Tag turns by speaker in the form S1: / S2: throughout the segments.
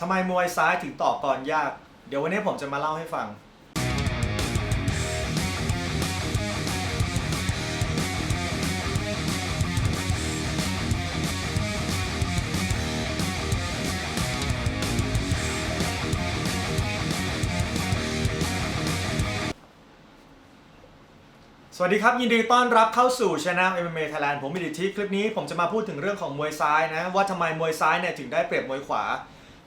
S1: ทำไมมวยซ้ายถึงต่อกรยาก เดี๋ยววันนี้ผมจะมาเล่าให้ฟัง สวัสดีครับ ยินดีต้อนรับเข้าสู่ช anel MMA Thailand ผมมิดิทิคลิปนี้ผมจะมาพูดถึงเรื่องของมวยซ้ายนะ ว่าทำไมมวยซ้ายเนี่ยถึงได้เปรียบมวยขวา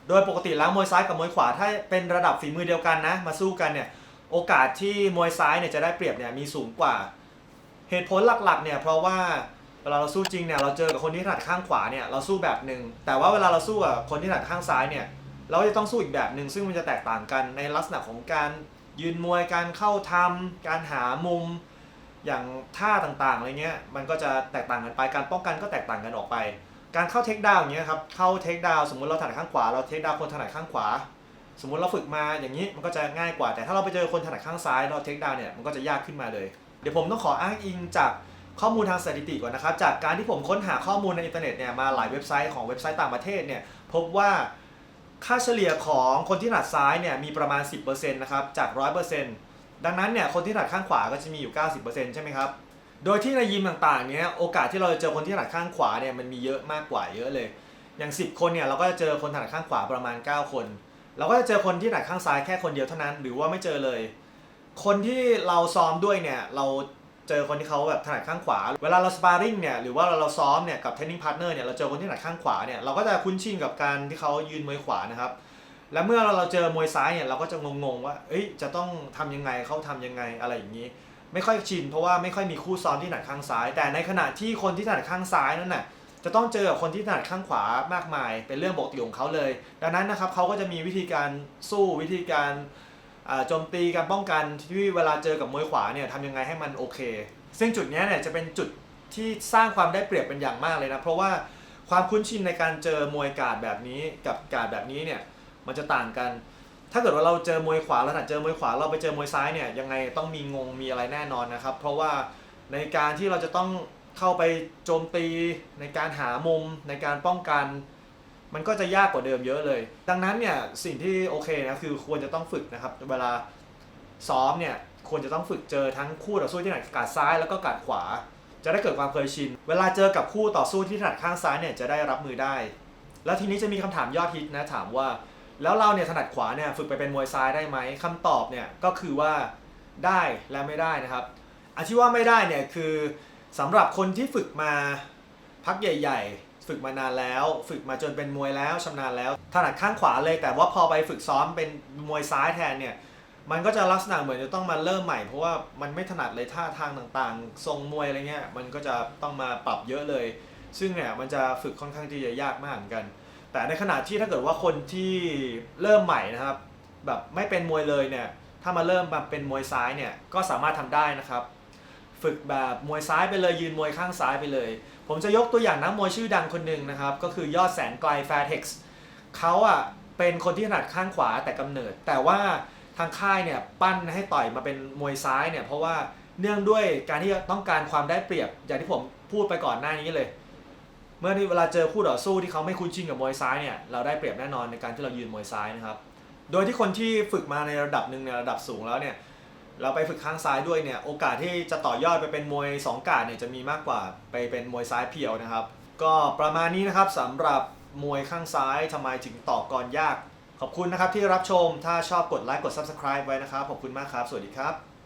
S1: โดยปกติแล้วมวยซ้ายกับมวยขวาถ้าเป็นระดับฝีมือเดียวกันนะ มาสู้กันเนี่ยโอกาสที่มวยซ้ายเนี่ยจะได้เปรียบเนี่ยมีสูงกว่า เหตุผลหลักๆเนี่ยเพราะว่าเวลาเราสู้จริงเนี่ยเราเจอกับคนที่ถนัดข้างขวาเนี่ยเราสู้แบบหนึ่งแต่ว่าเวลาเราสู้กับคนที่ถนัดข้างซ้ายเนี่ยเราจะต้องสู้อีกแบบหนึ่งซึ่งมันจะแตกต่างกันในลักษณะของการยืนมวยการเข้าทำการหามุมอย่างท่าต่างๆอะไรเงี้ยมันก็จะแตกต่างกันไปการป้องกันก็แตกต่างกันออกไป การเข้าเทคดาวน์อย่างเงี้ยครับเข้าเทคดาวน์สมมติเราถนัดข้างขวาเราเทคดาวน์คนถนัดข้างขวา สมมติเราฝึกมาอย่างนี้มันก็จะง่ายกว่า แต่ถ้าเราไปเจอคนถนัดข้างซ้ายเราเทคดาวน์เนี่ยมันก็จะยากขึ้นมาเลย เดี๋ยวผมต้องขออ้างอิงจากข้อมูลทางสถิติก่อนนะครับ จากการที่ผมค้นหาข้อมูลในอินเทอร์เน็ตเนี่ยมาหลายเว็บไซต์ของเว็บไซต์ต่างประเทศเนี่ยพบว่าค่าเฉลี่ยของคนที่ถนัดซ้ายเนี่ยมีประมาณ 10%นะครับจาก 100%ดังนั้นเนี่ยคนที่ถนัดข้างขวาก็จะมีอยู่ 90%ใช่ไหมครับ โดยที่ในยิมต่างๆเนี้ยโอกาสที่เราจะเจอคนที่ถนัดข้างขวาเนี่ยมันมีเยอะมากกว่าเยอะเลย อย่าง 10 คนเนี่ยเราก็จะเจอคนถนัดข้างขวาประมาณ 9 คน เราก็จะเจอคนที่ถนัดข้างซ้ายแค่คนเดียวเท่านั้น หรือว่าไม่เจอเลย คนที่เราซ้อมด้วยเนี่ยเราเจอคนที่เขาแบบถนัดข้างขวา เวลาเราสปาร์ริงเนี่ยหรือว่าเราซ้อมเนี่ยกับเทนนิ่งพาร์ทเนอร์เนี่ยเราเจอคนที่ถนัดข้างขวาเนี่ยเราก็จะคุ้นชินกับการที่เขายืนมวยขวานะครับและเมื่อเราเจอมวยซ้ายเนี่ยเราก็จะงงๆว่าเอ้ยจะต้องทำยังไงเขาทำยังไงอะไรอย่างนี้ ไม่ค่อยชินเพราะว่าไม่ค่อยมีคู่ซ้อมที่ถนัดข้างซ้าย แต่ในขณะที่คนที่ถนัดข้างซ้ายนั่นน่ะจะต้องเจอกับคนที่ถนัดข้างขวามากมาย เป็นเรื่องปกติของเขาเลย ดังนั้นนะครับเขาก็จะมีวิธีการสู้วิธีการโจมตีการป้องกันที่เวลาเจอกับมวยขวาเนี่ยทำยังไงให้มันโอเค ซึ่งจุดนี้เนี่ยจะเป็นจุดที่สร้างความได้เปรียบเป็นอย่างมากเลยนะเพราะว่าความคุ้นชินในการเจอมวยกาดแบบนี้กับกาดแบบนี้เนี่ยมันจะต่างกัน ถ้าเกิดว่าเราเจอมวยขวาเราถนัดเจอมวยขวาเราไปเจอมวยซ้ายเนี่ยยังไงต้องมีงงมีอะไรแน่นอนนะครับ เพราะว่าในการที่เราจะต้องเข้าไปโจมตีในการหามุมในการป้องกัน มันก็จะยากกว่าเดิมเยอะเลย ดังนั้นเนี่ยสิ่งที่โอเคนะคือควรจะต้องฝึกนะครับ เวลาซ้อมเนี่ยควรจะต้องฝึกเจอทั้งคู่ต่อสู้ที่ถนัดกาดซ้ายแล้วก็กาดขวา จะได้เกิดความเคยชิน เวลาเจอกับคู่ต่อสู้ที่ถนัดข้างซ้ายเนี่ยจะได้รับมือได้ แล้วทีนี้จะมีคำถามยอดฮิตนะถามว่า แล้วเราเนี่ยถนัดขวาเนี่ยฝึกไปเป็นมวยซ้ายได้ไหมคำตอบเนี่ยก็คือว่าได้และไม่ได้นะครับอันที่ว่าไม่ได้เนี่ยคือสำหรับคนที่ฝึกมาพักใหญ่ ๆ ฝึกมานานแล้ว ฝึกมาจนเป็นมวยแล้วชำนาญแล้ว ถนัดข้างขวาเลยแต่ว่าพอไปฝึกซ้อมเป็นมวยซ้ายแทนเนี่ยมันก็จะลักษณะเหมือนจะต้องมาเริ่มใหม่เพราะว่ามันไม่ถนัดเลยท่าทางต่างๆ ทรงมวยอะไรเงี้ยมันก็จะต้องมาปรับเยอะเลย ซึ่งเนี่ยมันจะฝึกค่อนข้างที่จะยากมากเหมือนกัน แต่ในขณะที่ถ้าเกิดว่าคนที่เริ่มใหม่นะครับ แบบไม่เป็นมวยเลยเนี่ยถ้ามาเริ่มมาเป็นมวยซ้ายเนี่ยก็สามารถทำได้นะครับ ฝึกแบบมวยซ้ายไปเลยยืนมวยข้างซ้ายไปเลย ผมจะยกตัวอย่างนักมวยชื่อดังคนหนึ่งนะครับ ก็คือยอดแสนไกลแฟร์เท็กซ์เขาอะเป็นคนที่ถนัดข้างขวาแต่กำเนิด แต่ว่าทางค่ายเนี่ยปั้นให้ต่อยมาเป็นมวยซ้ายเนี่ยเพราะว่าเนื่องด้วยการที่ต้องการความได้เปรียบอย่างที่ผมพูดไปก่อนหน้านี้เลย เมื่อที่เวลาเจอคู่ต่อสู้ที่เขาไม่คุ้นชินกับมวยซ้ายเนี่ยเราได้เปรียบแน่นอนในการที่เรายืนมวยซ้ายนะครับ โดยที่คนที่ฝึกมาในระดับหนึ่งในระดับสูงแล้วเนี่ยเราไปฝึกข้างซ้ายด้วยเนี่ยโอกาสที่จะต่อยอดไปเป็นมวยสองกาดเนี่ยจะมีมากกว่าไปเป็นมวยซ้ายเพียวนะครับ ก็ประมาณนี้นะครับสำหรับมวยข้างซ้ายทำไมถึงต่อกรยาก ขอบคุณนะครับที่รับชมถ้าชอบกดไลค์กด Subscribe ไว้นะครับขอบคุณมากครับ สวัสดีครับ